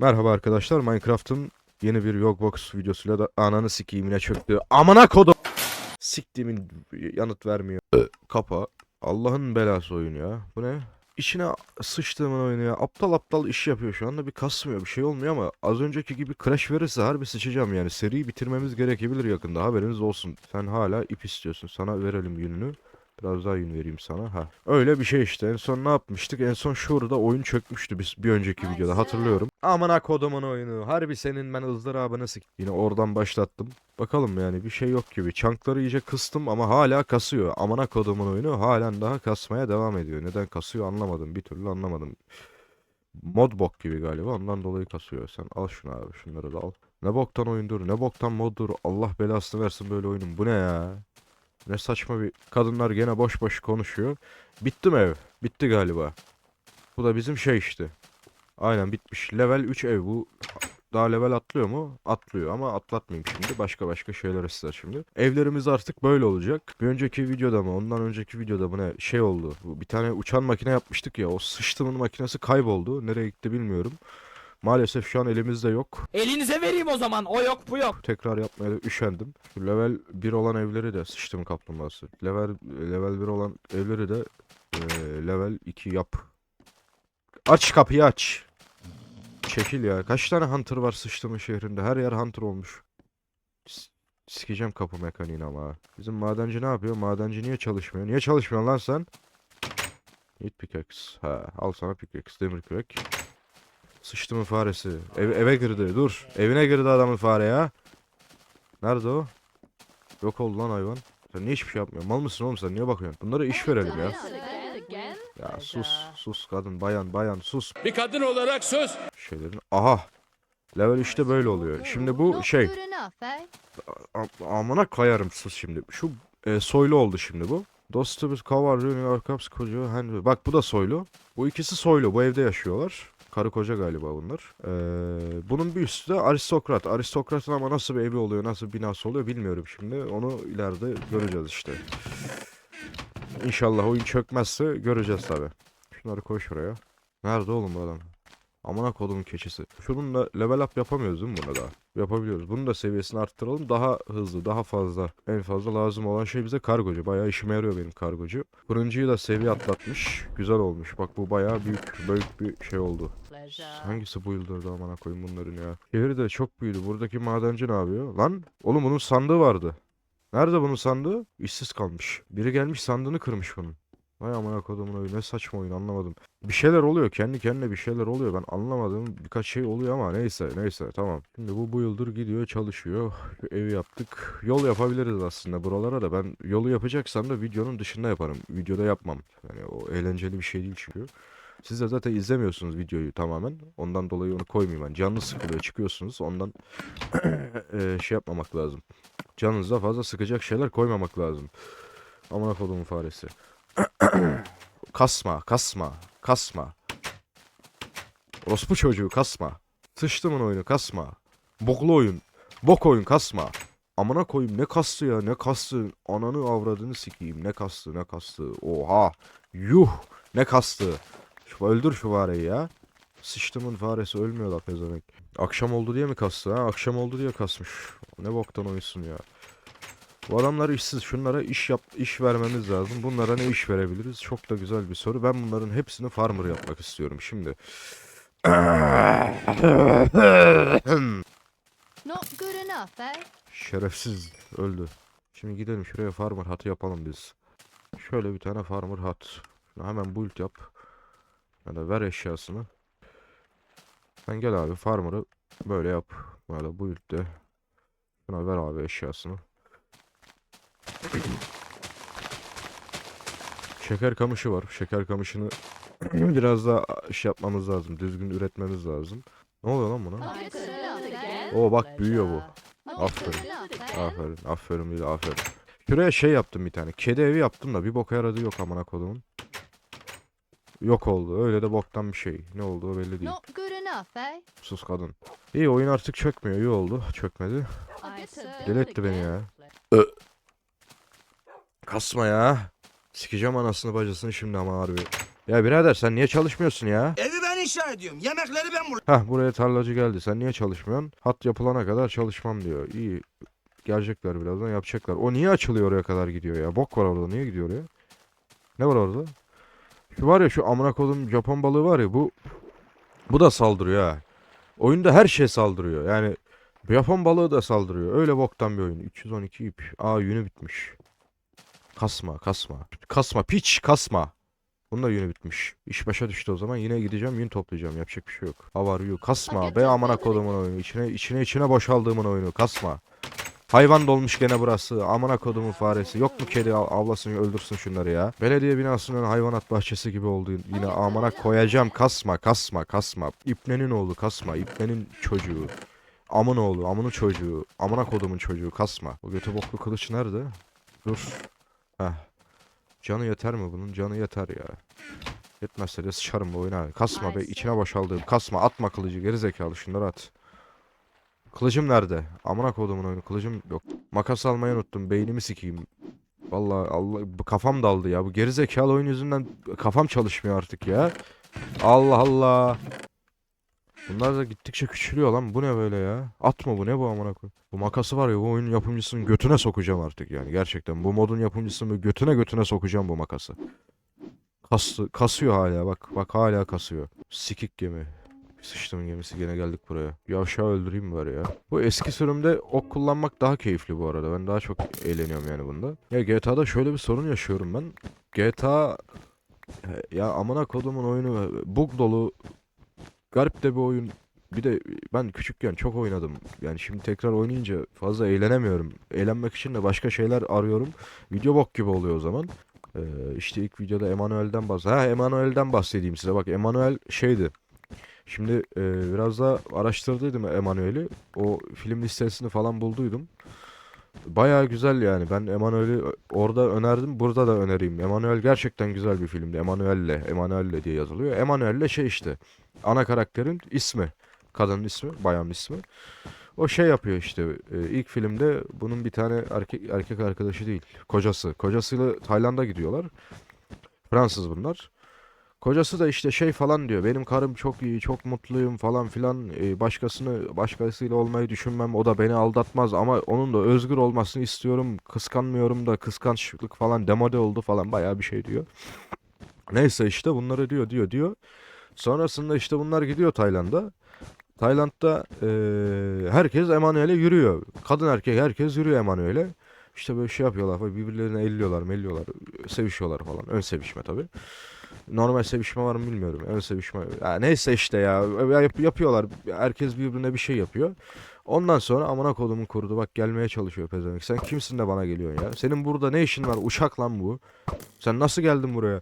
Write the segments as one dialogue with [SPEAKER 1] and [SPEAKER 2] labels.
[SPEAKER 1] Merhaba arkadaşlar Minecraft'ın yeni bir Yogbox videosuyla da ananı sikeyim yine çöktü. Amına kodum. Siktiğimin yanıt vermiyor. Kapa. Allah'ın belası oyun ya. Bu ne? İçine sıçtığımın oyunu ya. Aptal aptal iş yapıyor şu anda bir kasmıyor bir şey olmuyor ama az önceki gibi crash verirse harbi sıçacağım yani. Seriyi bitirmemiz gerekebilir yakında haberiniz olsun. Sen hala ip istiyorsun sana verelim yününü. Biraz daha yün vereyim sana. Ha. Öyle bir şey işte. En son ne yapmıştık? En son şurada oyun çökmüştü biz bir önceki videoda hatırlıyorum. Amına kodumun oyunu. Harbi senin ben ızdırabını sik. Yine oradan başlattım. Bakalım yani bir şey yok gibi. Çankları iyice kıstım ama hala kasıyor. Amına kodumun oyunu halen daha kasmaya devam ediyor. Neden kasıyor anlamadım. Bir türlü anlamadım. Mod bok gibi galiba. Ondan dolayı kasıyor. Sen al şunu abi. Şunları da al. Ne boktan oyundur. Ne boktan moddur. Allah belasını versin böyle oyunun. Bu ne ya? Ne saçma bir kadınlar gene boş boş konuşuyor. Bitti mi ev? Bitti galiba. Bu da bizim şey işte. Aynen bitmiş. Level 3 ev bu. Daha level atlıyor mu? Atlıyor ama atlatmayayım şimdi. Başka başka şeyler ister şimdi. Evlerimiz artık böyle olacak. Bir önceki videoda mı? Ondan önceki videoda mı ne? Şey oldu. Bir tane uçan makine yapmıştık ya. O sıçtımın makinesi kayboldu. Nereye gitti bilmiyorum. Maalesef şu an elimizde yok.
[SPEAKER 2] Elinize vereyim o zaman. O yok bu yok.
[SPEAKER 1] Tekrar yapmaya da üşendim. Level 1 olan evleri de sıçtım kaplumbağası. Level level 1 olan evleri de eee, level 2 yap. Aç kapıyı aç. Çekil ya. Kaç tane hunter var sıçtımın şehrinde? Her yer hunter olmuş. Sikeceğim kapı mekaniğini ama. Bizim madenci ne yapıyor? Madenci niye çalışmıyor? Niye çalışmıyorsun lan sen? Need pickaxe. Ha, al sana pickaxe. Demir kürek. Sıçtımın faresi. Eve, eve girdi. Dur. Evine girdi adamın fare ya. Nerede o? Yok oldu lan hayvan. Sen niye hiçbir şey yapmıyorsun? Mal mısın oğlum sen? Niye bakıyorsun? Bunlara iş verelim ya. Ya sus. Sus kadın. Bayan. Bayan. Sus.
[SPEAKER 3] Bir kadın olarak söz
[SPEAKER 1] Şeylerin. Aha. Level işte böyle oluyor. Şimdi bu şey.
[SPEAKER 4] Eh?
[SPEAKER 1] Amına kayarım sus şimdi. Şu e, soylu oldu şimdi bu. Dostumuz Kavar, Junior, Arkaps, Koca, Henry. Bak bu da soylu. Bu ikisi soylu. Bu evde yaşıyorlar. Karı koca galiba bunlar. Ee, bunun bir üstü de aristokrat. Aristokratın ama nasıl bir evi oluyor, nasıl bir binası oluyor bilmiyorum şimdi. Onu ileride göreceğiz işte. İnşallah oyun çökmezse göreceğiz tabi. Şunları koy şuraya. Nerede oğlum bu adam? Amına kodumun keçisi. Şunun da level up yapamıyoruz değil mi buna daha? Yapabiliyoruz. Bunun da seviyesini arttıralım. Daha hızlı, daha fazla. En fazla lazım olan şey bize kargocu. Bayağı işime yarıyor benim kargocu. Fırıncıyı da seviye atlatmış. Güzel olmuş. Bak bu bayağı büyük, büyük bir şey oldu. Hangisi bu yıldırdı amına koyayım bunların ya. Şehir de çok büyüdü. Buradaki madenci ne yapıyor? Lan oğlum bunun sandığı vardı. Nerede bunun sandığı? İşsiz kalmış. Biri gelmiş sandığını kırmış bunun. Vay amına kodumun oyunu ne saçma oyun anlamadım. Bir şeyler oluyor kendi kendine bir şeyler oluyor ben anlamadığım birkaç şey oluyor ama neyse neyse tamam. Şimdi bu bu yıldır gidiyor çalışıyor. Evi yaptık. Yol yapabiliriz aslında buralara da ben yolu yapacaksam da videonun dışında yaparım. Videoda yapmam. Yani o eğlenceli bir şey değil çünkü. Siz de zaten izlemiyorsunuz videoyu tamamen. Ondan dolayı onu koymayayım ben. Canınız sıkılıyor çıkıyorsunuz. Ondan eee, şey yapmamak lazım. Canınıza fazla sıkacak şeyler koymamak lazım. Amına kodumun faresi. kasma, kasma, kasma. Orospu çocuğu kasma. Sıçtımın oyunu kasma. Boklu oyun. Bok oyun kasma. Amına koyayım ne kastı ya ne kastı. Ananı avradını sikeyim ne kastı ne kastı. Oha. Yuh ne kastı. Şu, öldür şu fareyi ya. Sıçtımın faresi ölmüyor la pezevenk. Akşam oldu diye mi kastı ha? Akşam oldu diye kasmış. Ne boktan oyunsun ya. Bu adamlar işsiz. Şunlara iş yap iş vermemiz lazım. Bunlara ne iş verebiliriz? Çok da güzel bir soru. Ben bunların hepsini farmer yapmak istiyorum şimdi.
[SPEAKER 4] Not good enough, eh?
[SPEAKER 1] Şerefsiz öldü. Şimdi gidelim şuraya farmer hatı yapalım biz. Şöyle bir tane farmer hat. Şunu hemen build yap. Ya da ver eşyasını. Sen gel abi farmer'ı böyle yap. Böyle build de. Şuna ver abi eşyasını. Şeker kamışı var. Şeker kamışını biraz daha iş yapmamız lazım. Düzgün üretmemiz lazım. Ne oluyor lan buna? Oo bak büyüyor bu. Aferin. Aferin, aferin değil, aferin. Şuraya şey yaptım bir tane. Kedi evi yaptım da bir boka yaradı yok amına kodumun. Yok oldu. Öyle de boktan bir şey. Ne olduğu belli değil.
[SPEAKER 4] Eh?
[SPEAKER 1] Sus kadın. İyi oyun artık çökmüyor. İyi oldu. Çökmedi. Deli etti beni ya. Kasma ya. Sikeceğim anasını bacısını şimdi ama harbi. Ya birader sen niye çalışmıyorsun ya?
[SPEAKER 2] Evi ben
[SPEAKER 3] inşa ediyorum. Yemekleri ben
[SPEAKER 1] Heh buraya tarlacı geldi. Sen niye çalışmıyorsun? Hat yapılana kadar çalışmam diyor. İyi. Gelecekler birazdan yapacaklar. O niye açılıyor oraya kadar gidiyor ya? Bok var orada. Niye gidiyor oraya? Ne var orada? Şu var ya şu amına kodum Japon balığı var ya bu bu da saldırıyor ha. Oyunda her şey saldırıyor. Yani Japon balığı da saldırıyor. Öyle boktan bir oyun. 312 ip. Aa yünü bitmiş. Kasma kasma. Kasma piç kasma. Bunun da yünü bitmiş. İş başa düştü o zaman. Yine gideceğim yün toplayacağım. Yapacak bir şey yok. Hava you. Kasma. Be amına kodumun oyunu. İçine içine içine boşaldığımın oyunu. Kasma. Hayvan dolmuş gene burası. Amına kodumun faresi. Yok mu kedi av- avlasın öldürsün şunları ya. Belediye binasının hayvanat bahçesi gibi oldu. Yine amına koyacağım. Kasma kasma kasma. İpnenin oğlu kasma. İpnenin çocuğu. Amın oğlu. Amının çocuğu. Amına kodumun çocuğu. Kasma. O götü boklu kılıç nerede? Dur. Heh. Canı yeter mi bunun? Canı yeter ya. Yetmezse de sıçarım bu oyuna. Kasma be içine boşaldığım. Kasma atma kılıcı geri zekalı şunları at. Kılıcım nerede? Amına kodumun oyunu kılıcım yok. Makas almayı unuttum. Beynimi sikeyim. Vallahi Allah kafam daldı ya. Bu geri zekalı oyun yüzünden kafam çalışmıyor artık ya. Allah Allah. Bunlar da gittikçe küçülüyor lan. Bu ne böyle ya? Atma bu ne bu amına koy. Bu makası var ya bu oyunun yapımcısının götüne sokacağım artık yani gerçekten. Bu modun yapımcısının götüne götüne sokacağım bu makası. Kastı, kasıyor hala bak. Bak hala kasıyor. Sikik gemi. Sıçtımın gemisi gene geldik buraya. Yavşağı öldüreyim bari ya? Bu eski sürümde ok kullanmak daha keyifli bu arada. Ben daha çok eğleniyorum yani bunda. Ya GTA'da şöyle bir sorun yaşıyorum ben. GTA ya amına kodumun oyunu bug dolu garip de bir oyun. Bir de ben küçükken çok oynadım. Yani şimdi tekrar oynayınca fazla eğlenemiyorum. Eğlenmek için de başka şeyler arıyorum. Video bok gibi oluyor o zaman. Ee, işte ilk videoda Emanuel'den bahs Ha Emanuel'den bahsedeyim size. Bak Emanuel şeydi. Şimdi e, biraz da araştırdıydım Emanuel'i. O film listesini falan bulduydum. Bayağı güzel yani. Ben Emanuel'i orada önerdim. Burada da önereyim. Emanuel gerçekten güzel bir filmdi. Emanuel'le, Emanuel'le diye yazılıyor. Emanuel'le şey işte. Ana karakterin ismi. Kadının ismi, bayanın ismi. O şey yapıyor işte. e, ilk filmde bunun bir tane erkek erkek arkadaşı değil. Kocası. Kocasıyla Tayland'a gidiyorlar. Fransız bunlar. Kocası da işte şey falan diyor. Benim karım çok iyi, çok mutluyum falan filan. E, başkasını başkasıyla olmayı düşünmem. O da beni aldatmaz ama onun da özgür olmasını istiyorum. Kıskanmıyorum da kıskançlık falan demode oldu falan bayağı bir şey diyor. Neyse işte bunları diyor diyor diyor. Sonrasında işte bunlar gidiyor Tayland'a. Tayland'da eee, herkes Emanuel'e yürüyor. Kadın erkek herkes yürüyor Emanuel'e. İşte böyle şey yapıyorlar birbirlerine elliyorlar melliyorlar. Sevişiyorlar falan. Ön sevişme tabii. Normal sevişme var mı bilmiyorum. Ön sevişme. Ya neyse işte ya. Yap- yapıyorlar. Herkes birbirine bir şey yapıyor. Ondan sonra amına kodumun kurdu. Bak gelmeye çalışıyor pezevenk. Sen kimsin de bana geliyorsun ya? Senin burada ne işin var? Uşak lan bu. Sen nasıl geldin buraya?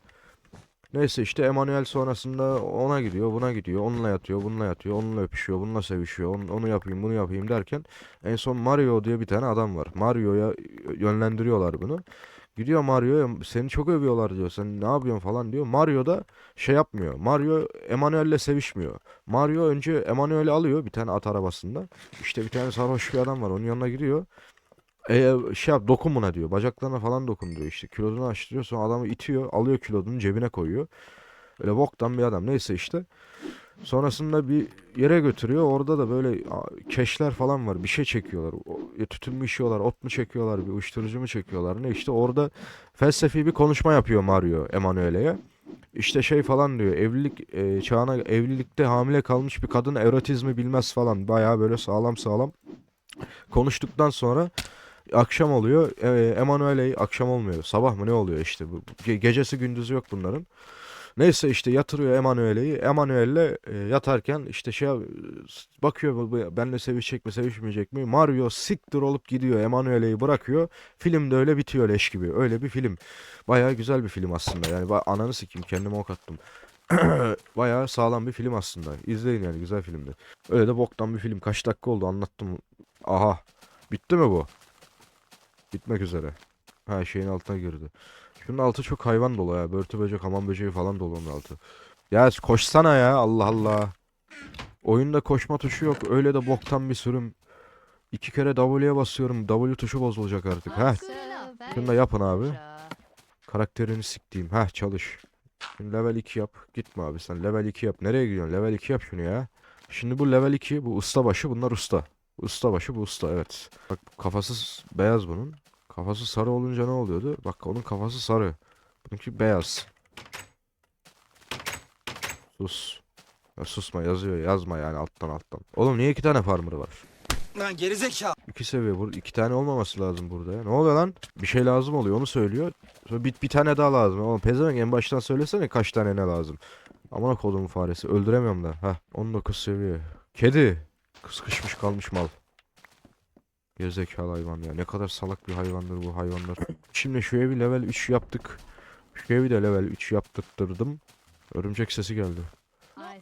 [SPEAKER 1] Neyse işte Emanuel sonrasında ona gidiyor, buna gidiyor, onunla yatıyor, bununla yatıyor, onunla öpüşüyor, bununla sevişiyor, onu, onu yapayım, bunu yapayım derken en son Mario diye bir tane adam var. Mario'ya yönlendiriyorlar bunu. Gidiyor Mario'ya seni çok övüyorlar diyor. Sen ne yapıyorsun falan diyor. Mario da şey yapmıyor. Mario Emanuel'le sevişmiyor. Mario önce Emanuel'i alıyor bir tane at arabasında. İşte bir tane sarhoş bir adam var. Onun yanına gidiyor. E, şey yap dokun buna diyor. Bacaklarına falan dokun diyor işte. Kilodunu açtırıyor. Sonra adamı itiyor. Alıyor kilodunu cebine koyuyor. Öyle boktan bir adam. Neyse işte. Sonrasında bir yere götürüyor. Orada da böyle keşler falan var. Bir şey çekiyorlar. Ya tütün mü içiyorlar, ot mu çekiyorlar, bir uyuşturucu mu çekiyorlar. Ne işte orada felsefi bir konuşma yapıyor Mario Emanuele'ye. İşte şey falan diyor. Evlilik e, çağına evlilikte hamile kalmış bir kadın erotizmi bilmez falan. Bayağı böyle sağlam sağlam konuştuktan sonra akşam oluyor. E, Emanuele akşam olmuyor. Sabah mı ne oluyor işte bu. Ge- gecesi gündüzü yok bunların. Neyse işte yatırıyor Emanuele'yi. Emanuel'le e, yatarken işte şey bakıyor bu- bu benimle sevişecek mi sevişmeyecek mi? Mario siktir olup gidiyor. Emanuele'yi bırakıyor. Film de öyle bitiyor leş gibi. Öyle bir film. Bayağı güzel bir film aslında. Yani ananı sikeyim kendime ok attım. Bayağı sağlam bir film aslında. İzleyin yani güzel filmdi. Öyle de boktan bir film. Kaç dakika oldu anlattım. Aha. Bitti mi bu? Bitmek üzere. Ha şeyin altına girdi. Şunun altı çok hayvan dolu ya. Börtü böcek, hamam böceği falan dolu onun altı. Ya koşsana ya Allah Allah. Oyunda koşma tuşu yok. Öyle de boktan bir sürüm. İki kere W'ye basıyorum. W tuşu bozulacak artık. Heh. Şunu da yapın abi. Karakterini siktiğim. Heh çalış. Şimdi level 2 yap. Gitme abi sen level 2 yap. Nereye gidiyorsun? Level 2 yap şunu ya. Şimdi bu level 2 bu ustabaşı bunlar usta. Ustabaşı bu usta evet. Bak kafası beyaz bunun. Kafası sarı olunca ne oluyordu? Bak onun kafası sarı. Bununki beyaz. Sus. Ya susma yazıyor yazma yani alttan alttan. Oğlum niye iki tane farmer var?
[SPEAKER 3] Lan gerizekalı.
[SPEAKER 1] İki seviye bu. iki tane olmaması lazım burada ya. Ne oluyor lan? Bir şey lazım oluyor onu söylüyor. Sonra bir, bir tane daha lazım. Oğlum pezevenk en baştan söylesene kaç tane ne lazım. Amına kodumun faresi. Öldüremiyorum da. Heh 19 seviye. Kedi. Sıkışmış kalmış mal. Gerizekalı hayvan ya. Ne kadar salak bir hayvandır bu hayvanlar. Şimdi şu evi level 3 yaptık. Şu evi de level 3 yaptırttırdım. Örümcek sesi geldi.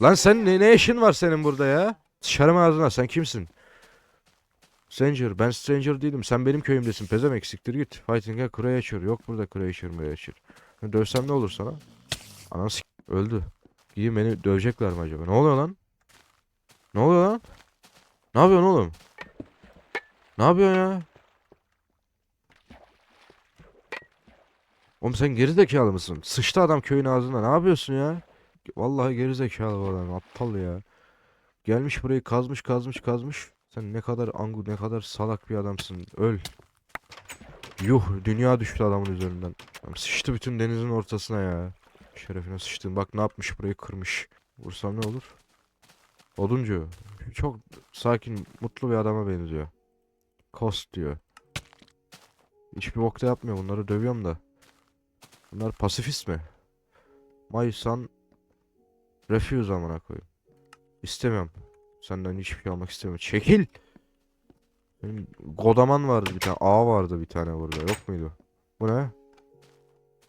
[SPEAKER 1] Lan sen ne, ne işin var senin burada ya? Sıçarım ağzına sen kimsin? Stranger. Ben stranger değilim. Sen benim köyümdesin. Pezemek siktir git. Fighting'e Creature. Yok burada Creature Creature. Dövsem ne olur sana? Anam. Öldü. İyi beni dövecekler mi acaba? Ne oluyor lan? Ne oluyor lan? Ne yapıyorsun oğlum? Ne yapıyorsun ya? Oğlum sen gerizekalı mısın? Sıçtı adam köyün ağzına. Ne yapıyorsun ya? Vallahi gerizekalı bu adam. Aptal ya. Gelmiş burayı kazmış kazmış kazmış. Sen ne kadar angu ne kadar salak bir adamsın. Öl. Yuh dünya düştü adamın üzerinden. Sıçtı bütün denizin ortasına ya. Şerefine sıçtın. Bak ne yapmış burayı kırmış. Vursam ne olur? Oduncu. Çok sakin, mutlu bir adama benziyor. Kost diyor. Hiçbir bokta yapmıyor. Bunları dövüyorum da. Bunlar pasifist mi? My son refuse amına koyayım. İstemiyorum. Senden hiçbir şey almak istemiyorum. Çekil. Benim Godaman vardı bir tane. A vardı bir tane burada. Yok muydu? Bu ne?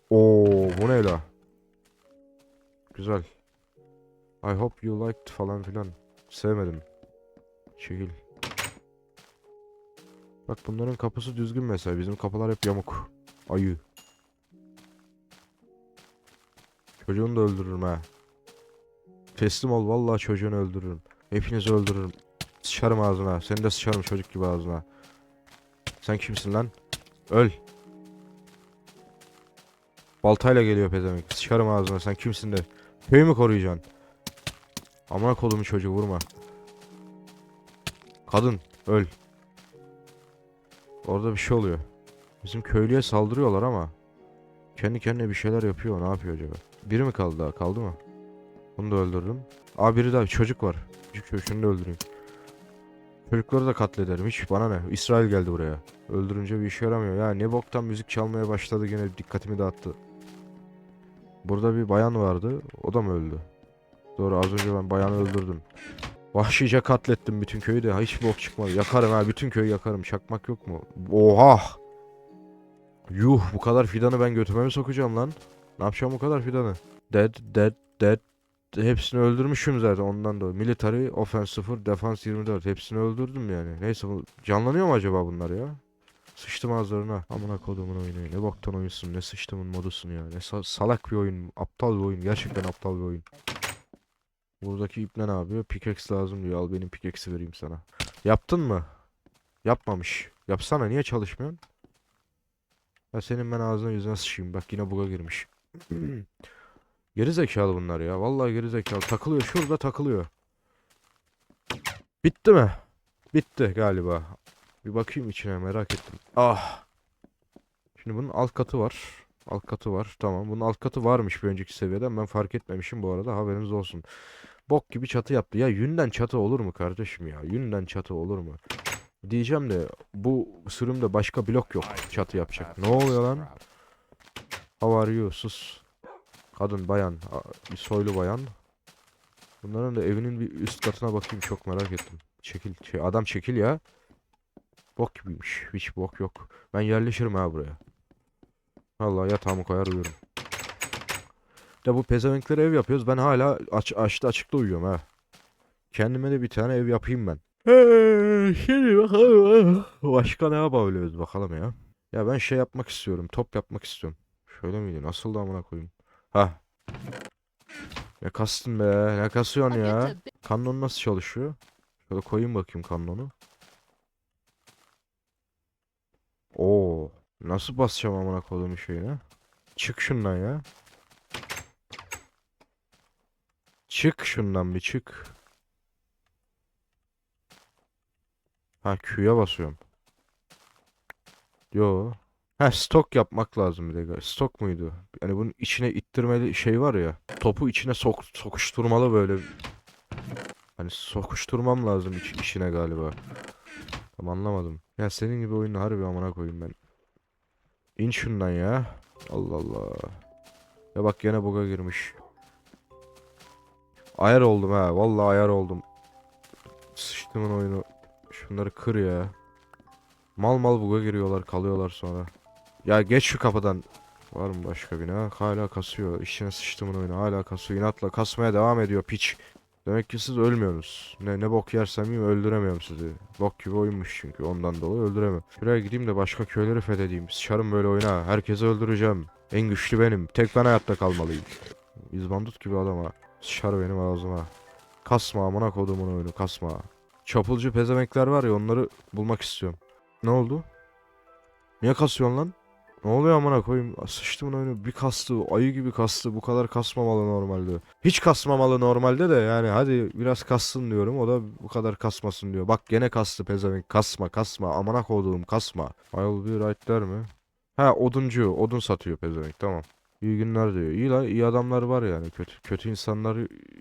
[SPEAKER 1] Oo, bu ne la? Güzel. I hope you liked falan filan. Sevmedim. Çekil. Bak bunların kapısı düzgün mesela. Bizim kapılar hep yamuk. Ayı. Çocuğunu da öldürürüm ha. Teslim ol vallahi çocuğunu öldürürüm. Hepinizi öldürürüm. Sıçarım ağzına. Seni de sıçarım çocuk gibi ağzına. Sen kimsin lan? Öl. Baltayla geliyor pezevenk. Sıçarım ağzına. Sen kimsin de? Köyü mü koruyacaksın? Amına kolumu çocuğu vurma. Kadın öl. Orada bir şey oluyor. Bizim köylüye saldırıyorlar ama kendi kendine bir şeyler yapıyor. Ne yapıyor acaba? Biri mi kaldı daha? Kaldı mı? Bunu da öldürdüm. Aa biri daha çocuk var. Çocuk şunu da öldüreyim. Çocukları da katlederim. Hiç bana ne? İsrail geldi buraya. Öldürünce bir işe yaramıyor. Ya ne boktan müzik çalmaya başladı gene dikkatimi dağıttı. Burada bir bayan vardı. O da mı öldü? Doğru az önce ben bayanı öldürdüm. Vahşice katlettim bütün köyü de. Hiç bok çıkmadı. Yakarım ha. Bütün köyü yakarım. Çakmak yok mu? Oha! Yuh bu kadar fidanı ben götüme mi sokacağım lan? Ne yapacağım bu kadar fidanı? Dead, dead, dead. Hepsini öldürmüşüm zaten ondan da. Military, offense 0, defense 24. Hepsini öldürdüm yani. Neyse bu canlanıyor mu acaba bunlar ya? Sıçtım ağızlarına. Amına kodumun oyunu. Ne boktan oyunsun. Ne sıçtımın modusun ya. Ne sa- salak bir oyun. Aptal bir oyun. Gerçekten aptal bir oyun. Buradaki ipne ne yapıyor? Pickaxe lazım diyor. Al benim pickaxe'i vereyim sana. Yaptın mı? Yapmamış. Yapsana niye çalışmıyorsun? Ya senin ben ağzına yüzüne sıçayım. Bak yine buga girmiş. Geri zekalı bunlar ya. Vallahi geri zekalı. Takılıyor. Şurada takılıyor. Bitti mi? Bitti galiba. Bir bakayım içine merak ettim. Ah. Şimdi bunun alt katı var. Alt katı var. Tamam. Bunun alt katı varmış bir önceki seviyeden. Ben fark etmemişim bu arada. Haberiniz olsun. Bok gibi çatı yaptı. Ya yünden çatı olur mu kardeşim ya? Yünden çatı olur mu? Diyeceğim de bu sürümde başka blok yok çatı yapacak. Ne oluyor lan? How are you? Sus. Kadın, bayan, bir soylu bayan. Bunların da evinin bir üst katına bakayım çok merak ettim. Çekil, şey, adam çekil ya. Bok gibiymiş. Hiç bok yok. Ben yerleşirim ha buraya. Vallahi yatağımı koyar uyurum. De bu pezevenklere ev yapıyoruz. Ben hala aç, açta açıkta uyuyorum ha. Kendime de bir tane ev yapayım ben. Şimdi bakalım. Başka ne yapabiliriz bakalım ya. Ya ben şey yapmak istiyorum. Top yapmak istiyorum. Şöyle miydi? Nasıl da amına koyayım? Ha. Ne kastın be? Ne kasıyorsun ya? Kannon nasıl çalışıyor? Şöyle koyayım bakayım kanonu. Oo, nasıl basacağım amına koyduğum şeyine? Çık şundan ya. Çık şundan bir çık. Ha Q'ya basıyorum. Yo. Ha stok yapmak lazım bir de. Stok muydu? Yani bunun içine ittirmeli şey var ya. Topu içine sok sokuşturmalı böyle. Hani sokuşturmam lazım iç, içine galiba. Tam anlamadım. Ya senin gibi oyunu harbi amına koyayım ben. İn şundan ya. Allah Allah. Ya bak gene buga girmiş. Ayar oldum ha. Vallahi ayar oldum. Sıçtımın oyunu. Şunları kır ya. Mal mal buga giriyorlar kalıyorlar sonra. Ya geç şu kapıdan. Var mı başka bina? Hala kasıyor. İşine sıçtımın oyunu. Hala kasıyor. İnatla kasmaya devam ediyor piç. Demek ki siz ölmüyorsunuz. Ne, ne bok yersem yiyeyim öldüremiyorum sizi. Bok gibi oyunmuş çünkü. Ondan dolayı öldüremem. Şuraya gideyim de başka köyleri fethedeyim. Sıçarım böyle oyuna. Herkesi öldüreceğim. En güçlü benim. Tek ben hayatta kalmalıyım. İzbandut gibi adam. Sıçar benim ağzıma. Kasma amına kodumun oyunu kasma. Çapulcu pezemekler var ya onları bulmak istiyorum. Ne oldu? Niye kasıyorsun lan? Ne oluyor amına koyayım? Sıçtımın oyunu bir kastı, ayı gibi kastı. Bu kadar kasmamalı normalde. Hiç kasmamalı normalde de yani hadi biraz kassın diyorum. O da bu kadar kasmasın diyor. Bak gene kastı pezevenk. Kasma kasma. Amına koduğum kasma. I'll be right there mi? Ha oduncu. Odun satıyor pezevenk. Tamam. İyi günler diyor. İyi la iyi adamlar var yani. Kötü kötü insanlar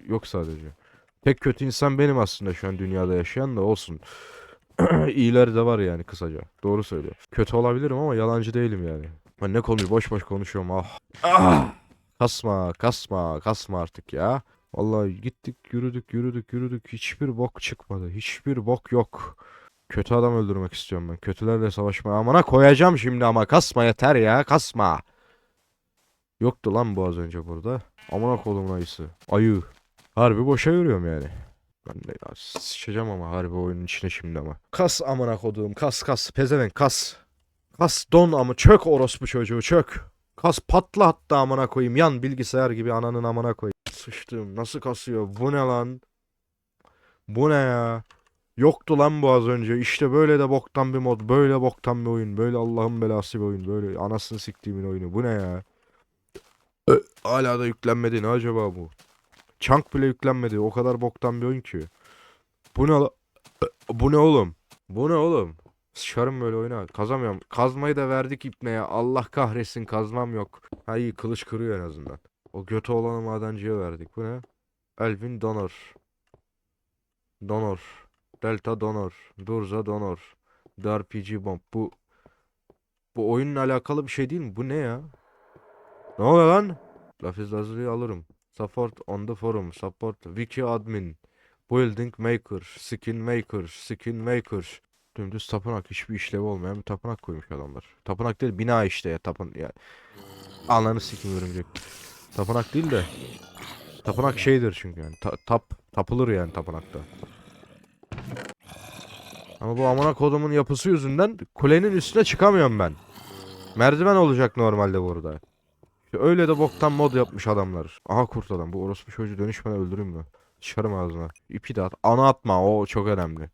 [SPEAKER 1] yok sadece. Tek kötü insan benim aslında şu an dünyada yaşayan da olsun. İyiler de var yani kısaca. Doğru söylüyor. Kötü olabilirim ama yalancı değilim yani. Ben ne konuyu boş boş konuşuyorum ah. Ah! Kasma, kasma, kasma artık ya. Vallahi gittik, yürüdük, yürüdük, yürüdük. Hiçbir bok çıkmadı. Hiçbir bok yok. Kötü adam öldürmek istiyorum ben. Kötülerle savaşmaya. Amına koyacağım şimdi ama kasma yeter ya, kasma. Yoktu lan bu az önce burada. Amına kolumun ayısı. Ayı. Harbi boşa yürüyorum yani. Ben de ya sıçacağım ama harbi oyunun içine şimdi ama. Kas amına koduğum kas kas pezevenk kas. Kas don ama çök orospu çocuğu çök. Kas patla hatta amına koyayım yan bilgisayar gibi ananın amına koyayım. Sıçtım nasıl kasıyor bu ne lan? Bu ne ya? Yoktu lan bu az önce. İşte böyle de boktan bir mod. Böyle boktan bir oyun. Böyle Allah'ın belası bir oyun. Böyle anasını siktiğimin oyunu. Bu ne ya? Hala da yüklenmedi. Ne acaba bu? Chunk bile yüklenmedi. O kadar boktan bir oyun ki. Bu ne Bu ne oğlum? Bu ne oğlum? Sıçarım böyle oyuna. Kazamıyorum. Kazmayı da verdik ipneye. Allah kahretsin kazmam yok. Ha iyi kılıç kırıyor en azından. O götü olanı madenciye verdik. Bu ne? Elvin Donor. Donor. Delta Donor. Durza Donor. RPG Bomb. Bu bu oyunla alakalı bir şey değil mi? Bu ne ya? Ne oluyor lan? Lafiz Lazuri'yi alırım. Support on the forum. Support wiki admin. Building maker. Skin maker. Skin maker. Dümdüz tapınak. Hiçbir işlevi olmayan bir tapınak koymuş adamlar. Tapınak değil bina işte ya. Tapın ya. Ananı sikim örümcek. Tapınak değil de. Tapınak şeydir çünkü yani. Ta- tap. Tapılır yani tapınakta. Ama bu amına kodumun yapısı yüzünden kulenin üstüne çıkamıyorum ben. Merdiven olacak normalde burada. İşte öyle de boktan mod yapmış adamlar. Aha kurt adam. Bu orospu çocuğu dönüşmeden öldüreyim mi? Çıkarım ağzına. İpi de at. Ana atma. O çok önemli.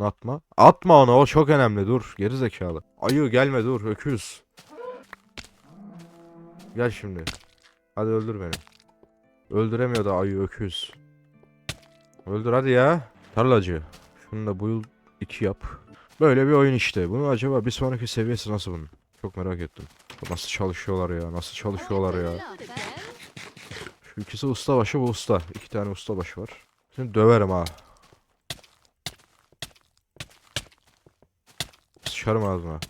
[SPEAKER 1] Atma. Atma onu. O çok önemli. Dur. Geri zekalı. Ayı gelme dur. Öküz. Gel şimdi. Hadi öldür beni. Öldüremiyor da ayı öküz. Öldür hadi ya. Tarlacı. Şunu da bu yıl 2 yap. Böyle bir oyun işte. Bunu acaba bir sonraki seviyesi nasıl bunun? Çok merak ettim. Nasıl çalışıyorlar ya? Nasıl çalışıyorlar ya? Şu ikisi ustabaşı bu usta. İki tane ustabaşı var. Seni döverim ha. Sıçarım ağzına.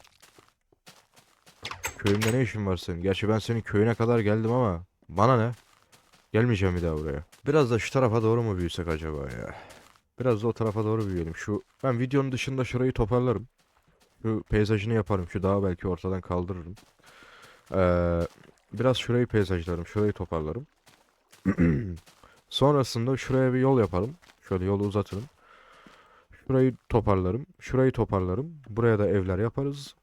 [SPEAKER 1] Köyümde ne işin var senin? Gerçi ben senin köyüne kadar geldim ama bana ne? Gelmeyeceğim bir daha buraya. Biraz da şu tarafa doğru mu büyüsek acaba ya? Biraz da o tarafa doğru büyüyelim. Şu ben videonun dışında şurayı toparlarım. Şu peyzajını yaparım. Şu dağı belki ortadan kaldırırım. Ee, biraz şurayı peyzajlarım. Şurayı toparlarım. Sonrasında şuraya bir yol yaparım. Şöyle yolu uzatırım. Şurayı toparlarım. Şurayı toparlarım. Buraya da evler yaparız.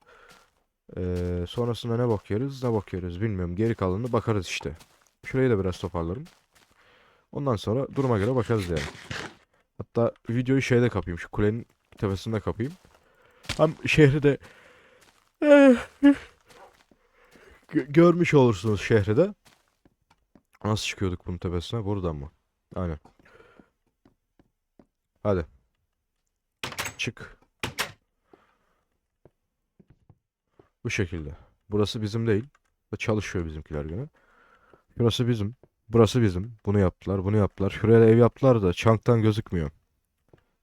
[SPEAKER 1] Ee, sonrasında ne bok yeriz, ne bok yeriz bilmiyorum. Geri kalanını bakarız işte. Şurayı da biraz toparlarım. Ondan sonra duruma göre bakarız yani. Hatta videoyu şeyde kapayım. Şu kulenin tepesinde kapayım. Hem şehri de Gö- görmüş olursunuz şehri de. Nasıl çıkıyorduk bunun tepesine? Buradan mı? Aynen. Hadi. Çık. Bu şekilde. Burası bizim değil. Çalışıyor bizimkiler gene. Burası bizim. Burası bizim. Bunu yaptılar, bunu yaptılar. Şuraya da ev yaptılar da çanktan gözükmüyor.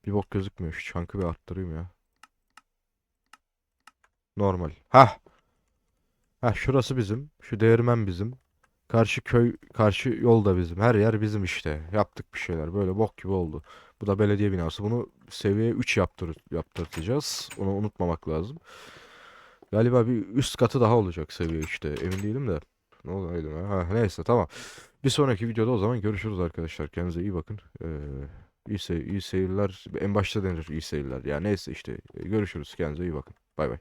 [SPEAKER 1] Bir bok gözükmüyor. Şu çankı bir arttırayım ya. Normal. Hah. Hah şurası bizim. Şu değirmen bizim. Karşı köy, karşı yol da bizim. Her yer bizim işte. Yaptık bir şeyler. Böyle bok gibi oldu. Bu da belediye binası. Bunu seviye 3 yaptır yaptırtacağız. Onu unutmamak lazım. Galiba bir üst katı daha olacak seviye 3'te. Emin değilim de. Ne oldu ha? Ha, neyse tamam. Bir sonraki videoda o zaman görüşürüz arkadaşlar. Kendinize iyi bakın. Ee, iyi, se iyi seyirler. En başta denir iyi seyirler. Ya neyse işte. Görüşürüz. Kendinize iyi bakın. Bay bay.